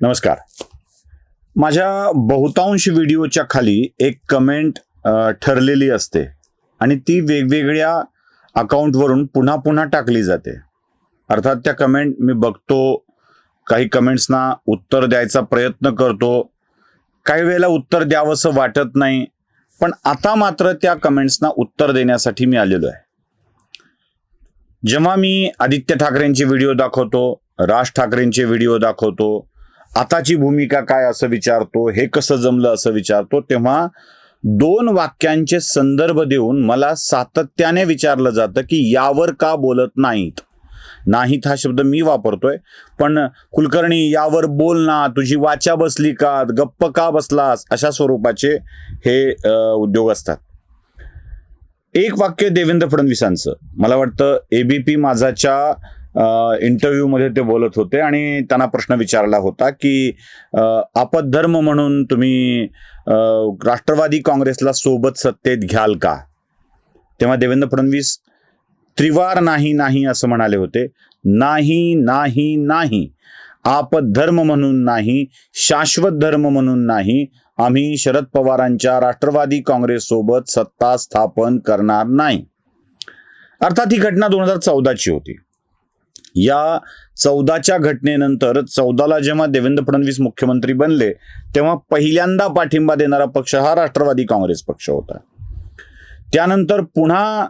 नमस्कार. माझ्या बहुतांश व्हिडिओच्या खाली एक कमेंट ठरलेली असते आणि ती वेगवेगळ्या अकाउंटवरून पुन्हा पुन्हा टाकली जाते. अर्थात त्या कमेंट मी बघतो काही कमेंट्सना उत्तर द्यायचा प्रयत्न करतो काही वेळेला उत्तर द्यावंसं वाटत नाही पण आता मात्र त्या कमेंट्सना उत्तर देण्यासाठी मी आलेलो आहे. जेव्हा मी आदित्य ठाकरेंचे व्हिडिओ दाखवतो राज ठाकरेंचे व्हिडिओ दाखवतो आताची भूमिका काय असं विचारतो हे कसं जमलं असं विचारतो तेव्हा दोन वाक्यांचे संदर्भ देऊन मला सातत्याने विचारलं जातं की यावर का बोलत नाहीत. नाहीत हा शब्द मी वापरतोय पण कुलकर्णी यावर बोल ना तुझी वाचा बसली का गप्प का बसलास अशा स्वरूपाचे हे उद्योग असतात. एक वाक्य देवेंद्र फडणवीसांचं मला वाटतं एबीपी माझाच्या इंटरव्ह्यूमध्ये ते बोलत होते आणि त्यांना प्रश्न विचारला होता की अ, आपद्धर्म म्हणून तुम्ही राष्ट्रवादी काँग्रेसला सोबत सत्तेत घ्याल का? तेव्हा देवेंद्र फडणवीस त्रिवार नाही नाही असं म्हणाले होते. नाही नाही नाही. आपधर्म म्हणून नाही शाश्वत धर्म म्हणून नाही आम्ही शरद पवारांच्या राष्ट्रवादी काँग्रेस सोबत सत्ता स्थापन करणार नाही. अर्थात ही घटना दोन हजार चौदाची होती. या चौदाच्या घटनेनंतर चौदाला जेव्हा देवेंद्र फडणवीस मुख्यमंत्री बनले तेव्हा पहिल्यांदा पाठिंबा देणारा पक्ष हा राष्ट्रवादी काँग्रेस पक्ष होता. त्यानंतर पुन्हा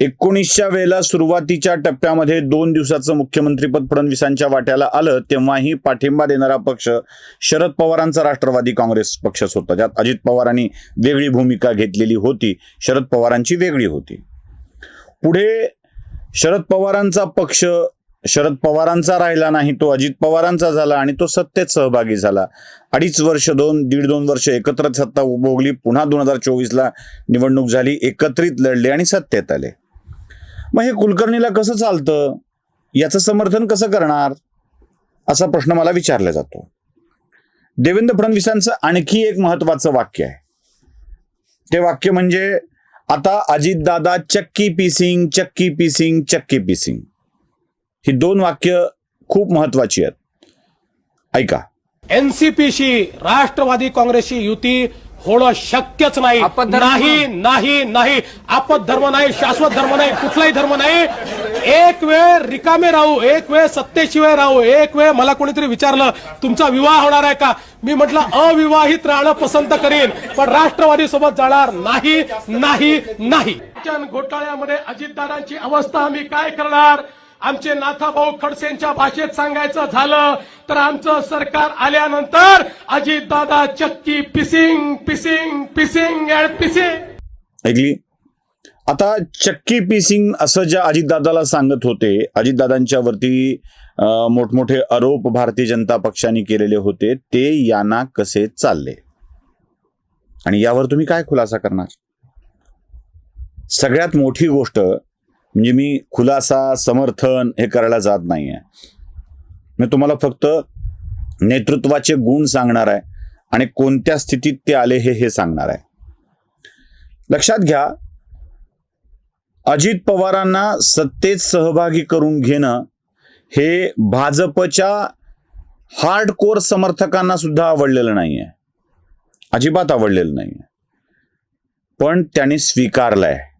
एकोणीसच्या वेळेला सुरुवातीच्या टप्प्यामध्ये दोन दिवसाचं मुख्यमंत्रीपद फडणवीसांच्या वाट्याला आलं तेव्हाही पाठिंबा देणारा पक्ष शरद पवारांचा राष्ट्रवादी काँग्रेस पक्षच होता. ज्यात अजित पवारांनी वेगळी भूमिका घेतलेली होती शरद पवारांची वेगळी होती. पुढे शरद पवारांचा पक्ष शरद पवारांचा राहिला नाही तो अजित पवारांचा झाला आणि तो सत्तेत सहभागी झाला. अडीच वर्ष दोन दीड दोन वर्ष एकत्र सत्ता उपभोगली पुन्हा दोन हजार चोवीसला निवडणूक झाली एकत्रित लढले आणि सत्तेत आले. मग हे कुलकर्णीला कसं चालतं? याचं समर्थन कसं करणार? असा प्रश्न मला विचारला जातो. देवेंद्र फडणवीसांचं आणखी एक महत्वाचं वाक्य आहे. ते वाक्य म्हणजे आता अजितदादा चक्की पिसिंग चक्की पिसिंग चक्की पिसिंग ही दोन वाक्य खूप महत्वाची आहेत. ऐका. एनसीपीशी राष्ट्रवादी काँग्रेसची युती होणं शक्यच नाही. नाही नाही नाही. आपत धर्म नाही शाश्वत धर्म नाही कुठलाही धर्म नाही. एक वेळ रिकामे राहू एक वेळ सत्तेशिवाय राहू एक वेळ मला कोणीतरी विचारलं तुमचा विवाह होणार आहे का? मी म्हटलं अविवाहित राहणं पसंत करीन पण राष्ट्रवादी सोबत जाणार नाही नाही नाही. घोटाळ्यामध्ये अजितदादांची अवस्था आम्ही काय करणार? आमचे नाथाभाऊ खडसेंच्या भाषेत सांगायचं झालं तर आमचं सरकार आल्यानंतर अजितदादा चक्की pissing pissing pissing and pissing ऐकली? आता चक्की पिसिंग असं ज्या अजितदादाला सांगत होते अजितदादांच्या वरती मोठमोठे आरोप भारतीय जनता पक्षाने केलेले होते ते यांना कसे चालले? आणि यावर तुम्ही काय खुलासा करणार? सगळ्यात मोठी गोष्ट म्हणजे मी खुलासा समर्थन हे करायला जात नाहीये. मी तुम्हाला फक्त नेतृत्वाचे गुण सांगणार आहे आणि कोणत्या स्थितीत ते आले हे हे सांगणार आहे. लक्षात घ्या अजित पवारांना सत्तेत सहभागी करून घेणं हे भाजपच्या हार्ड कोर समर्थकांना सुद्धा आवडलेलं नाहीये. अजिबात आवडलेलं नाहीये. पण त्यांनी स्वीकारलं आहे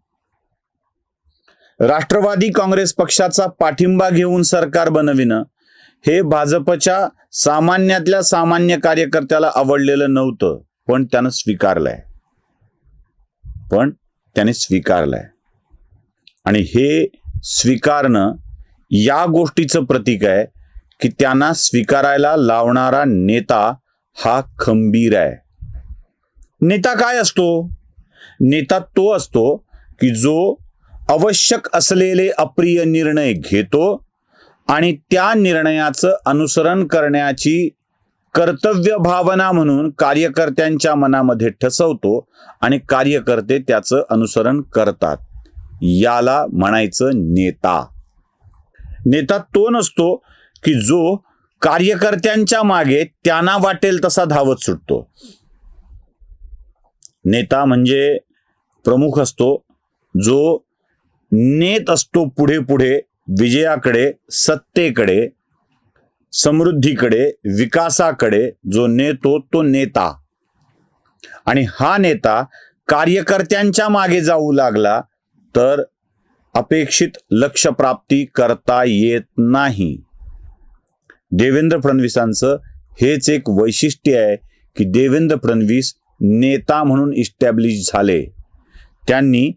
राष्ट्रवादी काँग्रेस पक्षाचा पाठिंबा घेऊन सरकार बनविणं हे भाजपच्या सामान्यातल्या सामान्य कार्यकर्त्याला आवडलेलं नव्हतं पण त्यानं स्वीकारलंय. पण त्याने स्वीकारलंय. आणि हे स्वीकारणं या गोष्टीचं प्रतीक आहे की त्यांना स्वीकारायला लावणारा नेता हा खंबीर आहे. नेता काय असतो? नेता तो असतो की जो आवश्यक असलेले अप्रिय निर्णय घेतो आणि त्या निर्णयाचं अनुसरण करण्याची कर्तव्य भावना म्हणून कार्यकर्त्यांच्या मनामध्ये ठसवतो आणि कार्यकर्ते त्याचं अनुसरण करतात. याला म्हणायचं नेता. नेता तो नसतो की जो कार्यकर्त्यांच्या मागे त्यांना वाटेल तसा धावत सुटतो. नेता म्हणजे प्रमुख असतो जो नेत असतो पुढे पुढे विजयाकडे सत्तेकडे समृद्धीकडे विकासाकडे जो नेतो तो नेता. आणि हा नेता कार्यकर्त्यांच्या मागे जाऊ लागला तर अपेक्षित लक्ष प्राप्ती करता येत नाही. देवेंद्र फडणवीसांचं हेच एक वैशिष्ट्य आहे की देवेंद्र फडणवीस नेता म्हणून इस्टॅब्लिश झाले. त्यांनी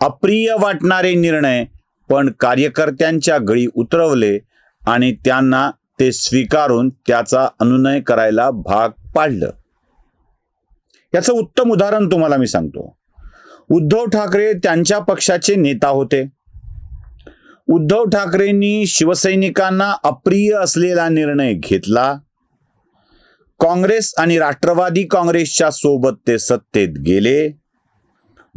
अप्रिय वाटणारे निर्णय पण कार्यकर्त्यांच्या गळी उतरवले आणि त्यांना ते स्वीकारून त्याचा अनुनय करायला भाग पाडलं. याचं उत्तम उदाहरण तुम्हाला मी सांगतो. उद्धव ठाकरे त्यांच्या पक्षाचे नेता होते. उद्धव ठाकरेंनी शिवसैनिकांना अप्रिय असलेला निर्णय घेतला. काँग्रेस आणि राष्ट्रवादी काँग्रेसच्या सोबत ते सत्तेत गेले.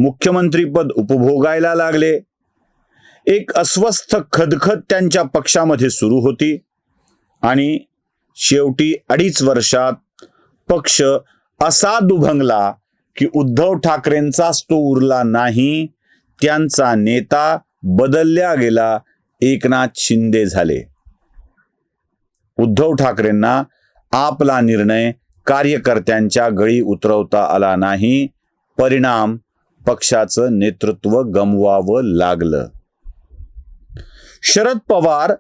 मुख्यमंत्रीपद उपभोगायला लागले. एक अस्वस्थ खदखद त्यांच्या पक्षामध्ये सुरू होती आणि शेवटी अडीच वर्षात पक्ष असा दुभंगला की उद्धव ठाकरेंचाच तो उरला नाही त्यांचा नेता बदलल्या गेला एकनाथ शिंदे झाले. उद्धव ठाकरेंना आपला निर्णय कार्यकर्त्यांच्या गळी उतरवता आला नाही परिणाम पक्षाचं नेतृत्व गमवावं लागलं. शरद पवार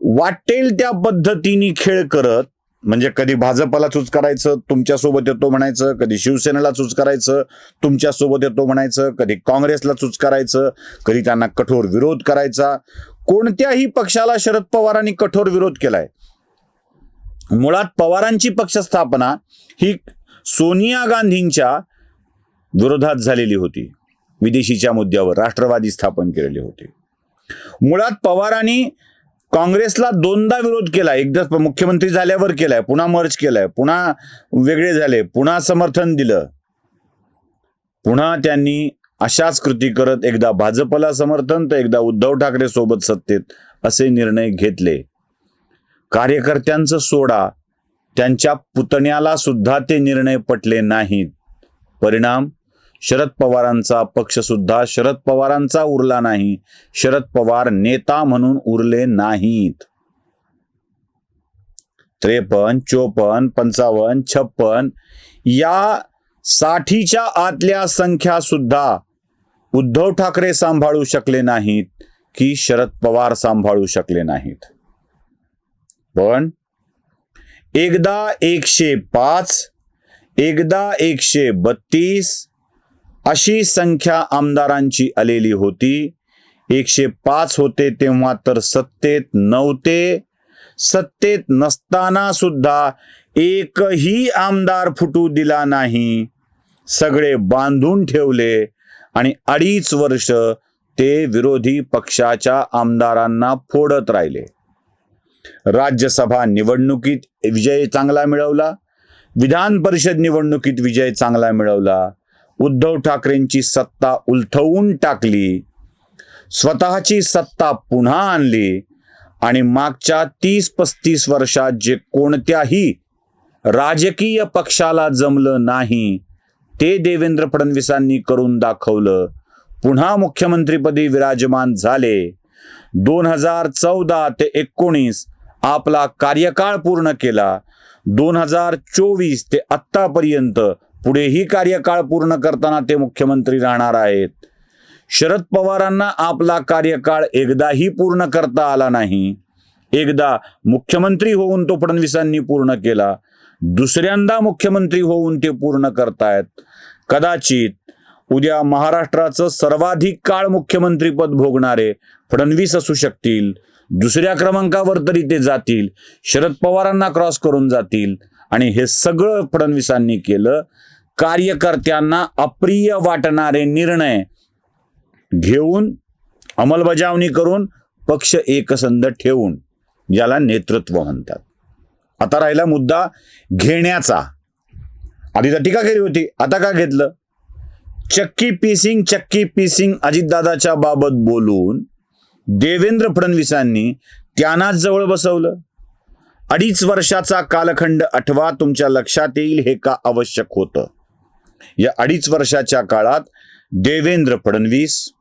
वाटेल त्या पद्धतीने खेळ करत म्हणजे कधी भाजपला चूज करायचं तुमच्यासोबत येतो म्हणायचं कधी शिवसेनेला चूज करायचं तुमच्यासोबत येतो म्हणायचं कधी काँग्रेसला चूज करायचं कधी त्यांना कठोर विरोध करायचा. कोणत्याही पक्षाला शरद पवारांनी कठोर विरोध केलाय. मुळात पवारांची पक्ष स्थापना ही सोनिया गांधींच्या विरोधात झालेली होती. विदेशीच्या मुद्द्यावर राष्ट्रवादी स्थापन केलेली होती. मुळात पवारांनी काँग्रेसला दोनदा विरोध केला. एकदा मुख्यमंत्री झाल्यावर केलाय पुन्हा मर्ज केलाय पुन्हा वेगळे झाले पुन्हा समर्थन दिलं. पुन्हा त्यांनी अशाच कृती करत एकदा भाजपला समर्थन तर एकदा उद्धव ठाकरे सोबत सत्तेत असे निर्णय घेतले. कार्यकर्त्यांचं सोडा त्यांच्या पुतण्याला सुद्धा ते निर्णय पटले नाहीत. परिणाम शरद पवारांचा पक्ष सुद्धा शरद पवारांचा उरला नाही. शरद पवार नेता म्हणून उरले नाहीत. त्रेपन्न चोपन्न पंचावन्न छप्पन या साठीच्या आतल्या संख्या सुद्धा उद्धव ठाकरे सांभाळू शकले नाहीत की शरद पवार सांभाळू शकले नाहीत. पण एकदा एकशे पाच एकदा एकशे बत्तीस अशी संख्या आमदारांची आलेली होती. एकशे पाच होते तेव्हा तर सत्तेत नव्हते. सत्तेत नसताना सुद्धा एकही आमदार फुटू दिला नाही. सगळे बांधून ठेवले आणि अडीच वर्ष ते विरोधी पक्षाच्या आमदारांना फोडत राहिले. राज्यसभा निवडणुकीत विजय चांगला मिळवला. विधान परिषद निवडणुकीत विजय चांगला मिळवला. उद्धव ठाकरेंची सत्ता उलथवून टाकली. स्वतःची सत्ता पुन्हा आणली आणि मागच्या तीस पस्तीस वर्षात जे कोणत्याही राजकीय पक्षाला जमलं नाही ते देवेंद्र फडणवीसांनी करून दाखवलं. पुन्हा मुख्यमंत्रीपदी विराजमान झाले. दोन हजार चौदा ते एकोणीस आपला कार्यकाळ पूर्ण केला. दोन हजार चोवीस ते आत्तापर्यंत पुढेही कार्यकाळ पूर्ण करताना ते मुख्यमंत्री राहणार आहेत. शरद पवारांना आपला कार्यकाळ एकदाही पूर्ण करता आला नाही. एकदा मुख्यमंत्री होऊन तो फडणवीसांनी पूर्ण केला. दुसऱ्यांदा मुख्यमंत्री होऊन ते पूर्ण करतायत. कदाचित उद्या महाराष्ट्राचं सर्वाधिक काळ मुख्यमंत्रीपद भोगणारे फडणवीस असू शकतील. दुसऱ्या क्रमांकावर तरी ते जातील. शरद पवारांना क्रॉस करून जातील. आणि हे सगळं फडणवीसांनी केलं. कार्यकर्त्यांना अप्रिय वाटणारे निर्णय घेऊन अंमलबजावणी करून पक्ष एकसंध ठेवून याला नेतृत्व म्हणतात. आता राहिला मुद्दा घेण्याचा. आधी तर टीका केली होती. आता का घेतलं? चक्की पीसिंग चक्की पीसिंग अजितदादाच्या बाबत बोलून देवेंद्र फडणवीसांनी त्यांनाच जवळ बसवलं. अडीच वर्षाचा कालखंड आठवा तुमच्या लक्षात येईल हे का आवश्यक होतं? या अडीच वर्षाच्या काळात देवेंद्र फडणवीस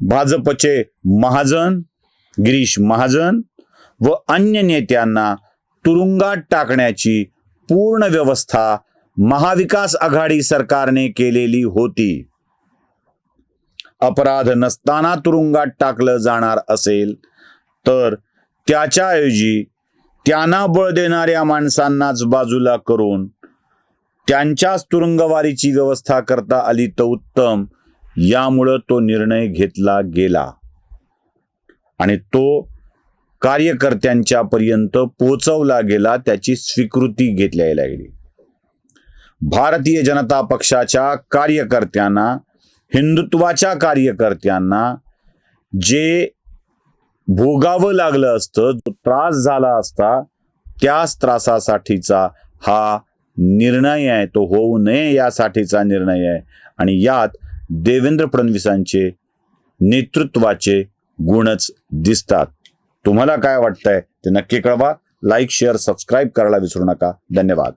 भाजपचे महाजन गिरीश महाजन व अन्य नेत्यांना तुरुंगात टाकण्याची पूर्ण व्यवस्था महाविकास आघाडी सरकारने केलेली होती. अपराध नसताना तुरुंगात टाकलं जाणार असेल तर त्याच्याऐवजी त्यांना बळ देणाऱ्या माणसांनाच बाजूला करून त्यांच्याच तुरुंगवारीची व्यवस्था करता आली तर उत्तम. यामुळं तो निर्णय घेतला गेला. आणि तो कार्यकर्त्यांच्या पर्यंत पोचवला गेला त्याची स्वीकृती घेतल्या लागली भारतीय जनता पक्षाच्या कार्यकर्त्यांना हिंदुत्वाच्या कार्यकर्त्यांना जे भोगावं लागलं असतं जो त्रास झाला असता त्याच त्रासासाठीचा हा निर्णय आहे तो होऊ नये यासाठीचा निर्णय आहे. आणि यात देवेंद्र फडणवीसांचे नेतृत्वाचे गुणच दिसतात. तुम्हाला काय वाटतंय ते नक्की कळवा. लाईक शेअर सबस्क्राईब करायला विसरू नका. धन्यवाद.